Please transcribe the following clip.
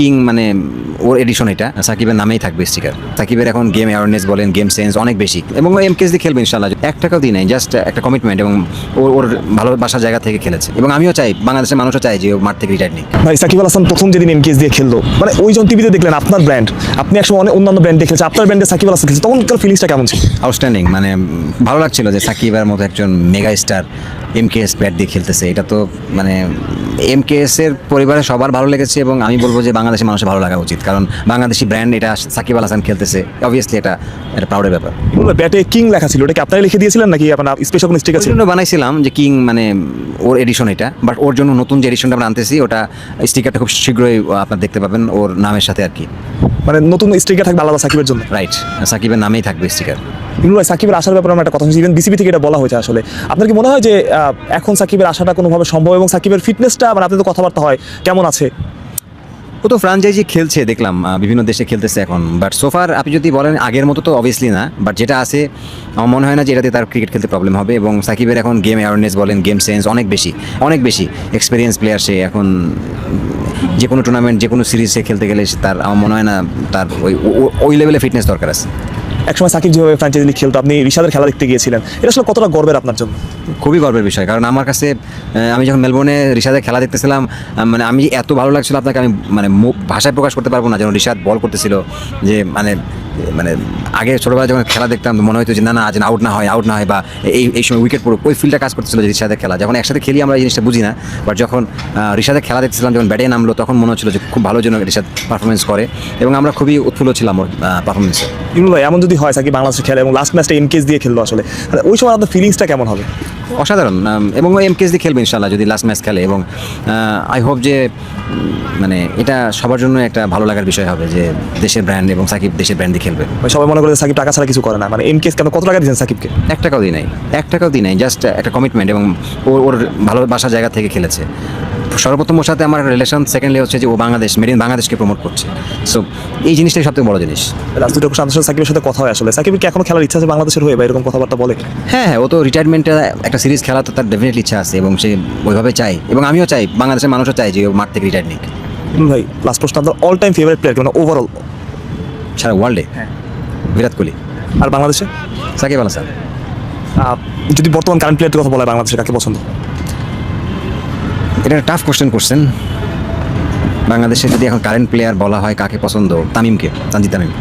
King মানে ওর addition এটা সাকিবের নামেই থাকবে স্টিকার সাকিবের এখন গেম অ্যাওয়ারনেস বলেন গেম সেন্স অনেক বেশি। এবং এম কেস দিয়ে খেলবে ইনশাল্লাহ এক টাকাও দিই নাই জাস্ট একটা কমিটমেন্ট এবং ওর ওর ভালোবাসার জায়গা থেকে খেলেছে। এবং আমিও চাই বাংলাদেশের মানুষও চাই যে ও মাঠ থেকে রিটায়ার নিক। ভাই সাকিব আল হাসান প্রথম যেদিন এমকেএস দিয়ে খেললো মানে ওই জন টিভিতে দেখলেন আপনার ব্র্যান্ড আপনি একসময় অনেক অন্যান্য ব্র্যান্ডে খেলছে আপনার ব্র্যান্ডে সাকিব আল হাসান খেলছে তখনকার ফিলিংসটা কেমন ছিল? আউটস্ট্যান্ডিং মানে ভালো লাগছিল যে সাকিবের মতো একজন mega star M K S bat দিয়ে খেলতেছে। এটা তো মানে এম কে এস এর পরিবারে সবার ভালো লেগেছে এবং আমি বলব যে বাংলাদেশের মানুষের ভালো লাগা উচিত। কারণ বাংলাদেশি ব্র্যান্ড এটা সাকিব আল হাসান খেলতেছে। অবভিয়াসলি এটা একটা প্রাউডের ব্যাপার। ব্যাটে কিং লেখা ছিল এটা কি আপনারা লিখে দিয়েছিলেন নাকি আপনার স্পেশাল কোনো স্টিকার ছিল? জন্য বানাইছিলাম যে কিং মানে ওর এডিশন এটা বাট ওর জন্য নতুন যে এডিশনটা আমরা আনতেছি ওটা স্টিকারটা খুব শীঘ্রই আপনার দেখতে পাবেন ওর নামের সাথে আর কি। মানে নতুন স্টিকার থাকবে আলাদা সাকিবের জন্য? রাইট সাকিবের নামেই থাকবে স্টিকার ইমরুল সাকিবের আসার ব্যাপারে আমরা একটা কথা শুনছি ইভেন বিসিবি থেকে এটা বলা হয়েছে আসলে। আপনার কি মনে হয় যে এখন সাকিবের আসাটা কোনোভাবে সম্ভব এবং সাকিবের ফিটনেসটা মানে আপনাদের কথাবার্তা হয়, কেমন আছে? ও তো ফ্রাঞ্চাইজি খেলছে, দেখলাম বিভিন্ন দেশে খেলতেছে এখন। বাট সোফার আপনি যদি বলেন আগের মতো তো অবভিয়াসলি না বাট যেটা আছে, আমার মনে হয় না যে এটাতে তার ক্রিকেট খেলতে প্রবলেম হবে এবং সাকিবের এখন গেম অ্যাওয়ারনেস বলেন গেম সেন্স অনেক বেশি অনেক বেশি এক্সপিরিয়েন্স প্লেয়ার সে এখন, যে কোনো টুর্নামেন্ট যে কোনো সিরিজে খেলতে গেলে তার, আমার মনে হয় না তার ওই ওই লেভেলে ফিটনেস দরকার আছে। একসময় সাকিব যেভাবে ফ্র্যাঞ্চাইজি লিগ খেলতো, আপনি ঋষাদের খেলা দেখতে গিয়েছিলেন। এটা আসলে কতটা গর্বের আপনার জন্য? খুবই গর্বের বিষয়, কারণ আমার কাছে আমি যখন মেলবোর্নে ঋষাদের খেলা দেখতেছিলাম মানে আমি এত ভালো লাগছিল আপনাকে, আমি মানে ভাষায় প্রকাশ করতে পারব না যেন ঋষাদ বল করতেছিল, যে মানে মানে আগে ছোটোবেলায় যখন খেলা দেখতাম মনে হতো যে না না আজ আউট না হয় আউট না হয় বা এই এই সময় উইকেট পড়ুক ওই ফিল্ডটা কাজ করতেছিল যে খেলা। যখন একসাথে খেলি আমরা এই জিনিসটা বুঝি না বাট যখন আহ, রিশাদের খেলা দেখতেছিলাম যখন ব্যাটে নামলো তখন মনে হচ্ছিল যে খুব ভালো জন্য রিশাদ পারফরমেন্স করে এবং আমরা খুবই উৎফুল্ল ছিলাম ওর পারফরমেন্সে ইমরুল ভাই এমন যদি হয় সাকিব বাংলাদেশে খেলে এবং লাস্ট ম্যাচটা এমকেএস দিয়ে খেললো আসলে ওই সময় আপনার ফিলিংসটা কেমন হবে? অসাধারণ এবং এম কেস দিয়ে খেলবে ইনশাল্লাহ যদি লাস্ট ম্যাচ খেলে এবং আই হোপ যে মানে এটা সবার জন্য একটা ভালো লাগার বিষয় হবে যে দেশের ব্র্যান্ড এবং সাকিব দেশের ব্র্যান্ড দিয়ে খেলবে। ভাই সবাই মনে করে সাকিব টাকা ছাড়া কিছু করে না। মানে এমকেএস কেন কত টাকা দিয়েছেন সাকিবকে? এক টাকাও দিই নাই। এক টাকাও দিই নাই জাস্ট একটা কমিটমেন্ট এবং ওর ওর ভালোবাসার জায়গা থেকে খেলেছে। সর্বপ্রথম ওর সাথে আমার রিলেশন সেকেন্ডলি হচ্ছে যে ও বাংলাদেশ মেড ইন বাংলাদেশকে প্রমোট করছে। সো এই জিনিসটাই সবথেকে বড় জিনিস। লাস্ট দুটো কোশ্চেন সাকিবের সাথে কথা হয় আসলে। সাকিবের কি এখনও খেলার ইচ্ছা আছে বাংলাদেশের হয়ে বা এরকম কথাবার্তা বলে? হ্যাঁ হ্যাঁ ও তো রিটায়ারমেন্টে একটা সিরিজ খেলা তো তার ডেফিনেটলি ইচ্ছা আছে এবং সে ওইভাবে চাই এবং আমিও চাই বাংলাদেশের মানুষও চাই যে ও মাঠ থেকে রিটায়ার নিক। ভাই লাস্ট প্রশ্ন আপনার অল টাইম ফেভারিট প্লেয়ার মানে ওভারঅল সারা ওয়ার্ল্ডে বিরাট কোহলি। আর বাংলাদেশে? সাকিব আল হাসান। যদি বর্তমান কারেন্ট প্লেয়ারের কথা বলা হয় বাংলাদেশে কাকে পছন্দ? এটা টাফ কোশ্চেন করছেন বাংলাদেশে যদি এখন কারেন্ট প্লেয়ার বলা হয় কাকে পছন্দ? তামিমকে তানজিদ তামিম।